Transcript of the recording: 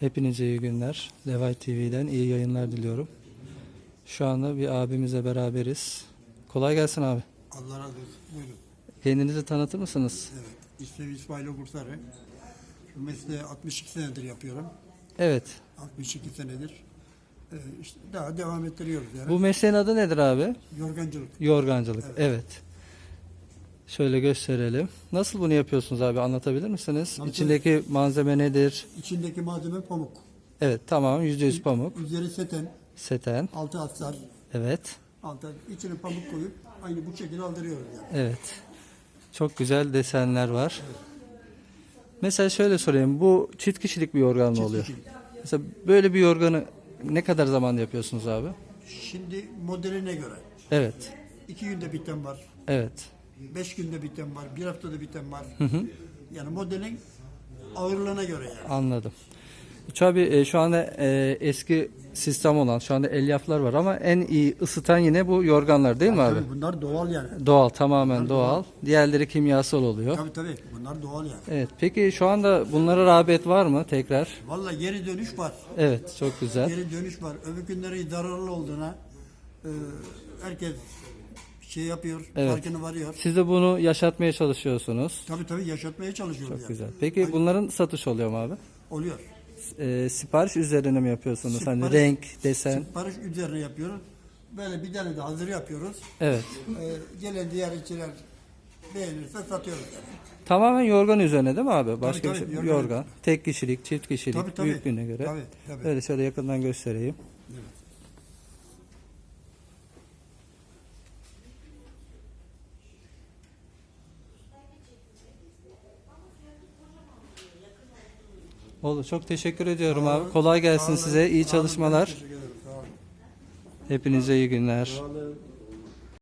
Hepinize iyi günler. Levay TV'den iyi yayınlar diliyorum. Şu anda bir abimizle beraberiz. Kolay gelsin abi. Allah razı olsun. Buyurun. Kendinizi tanıtır mısınız? Evet. İsmim İsmail Okurtarı. Şu mesleği 62 senedir yapıyorum. Evet. 62 senedir. Ee, işte daha devam ettiriyoruz yani. Bu mesleğin adı nedir abi? Yorgancılık. Yorgancılık. Evet. Evet. Şöyle gösterelim. Nasıl bunu yapıyorsunuz abi? Anlatabilir misiniz? Tabii, İçindeki malzeme nedir? İçindeki malzeme pamuk. Evet tamam %100 pamuk. Üzeri seten, Seten. altı astar. Evet. Alta içine pamuk koyup aynı bu şekilde aldırıyoruz yani. Evet. Çok güzel desenler var. Mesela şöyle sorayım. Bu çift kişilik bir yorgan mı oluyor? kişilik. Mesela böyle bir yorganı ne kadar zaman yapıyorsunuz abi? Şimdi modeline göre. Evet. iki günde biten var. Evet. Beş günde biten var. Bir haftada biten var. Yani modelin ağırlığına göre yani. Anladım. Abi e, şu anda e, eski sistem olan şu anda elyaflar var ama en iyi ısıtan yine bu yorganlar değil mi abi? Tabii bunlar doğal yani. Doğal tamamen doğal. Diğerleri kimyasal oluyor. Tabii tabii bunlar doğal yani. Evet. Peki şu anda bunlara rağbet var mı tekrar? Vallahi geri dönüş var. Evet, çok güzel. Geri dönüş var. Öbür günleri zararlı olduğuna e, herkes şey yapıyor, Evet. farkına varıyor. Siz de bunu yaşatmaya çalışıyorsunuz. Tabii tabii yaşatmaya çalışıyoruz Çok yani. güzel. Peki bunların satış oluyor mu abi? Oluyor. E, sipariş üzerine mi yapıyorsunuz? Hani Sipariş- renk, desen. Sipariş üzerine yapıyoruz. Böyle bir tane de hazır yapıyoruz. Evet. E, gelen diğer işçiler beğenirse satıyoruz yani. Tamamen yorgan üzerine değil mi abi? Başka tabii, bir şey. yorgan. Yorgan. Tek kişilik, çift kişilik, Tabii, tabii. büyüklüğüne göre. Tabii, tabii. Böyle şöyle yakından göstereyim. Oldu. Çok teşekkür ediyorum abi. olun. Kolay gelsin olun. size. İyi olun. çalışmalar. Hepinize iyi günler.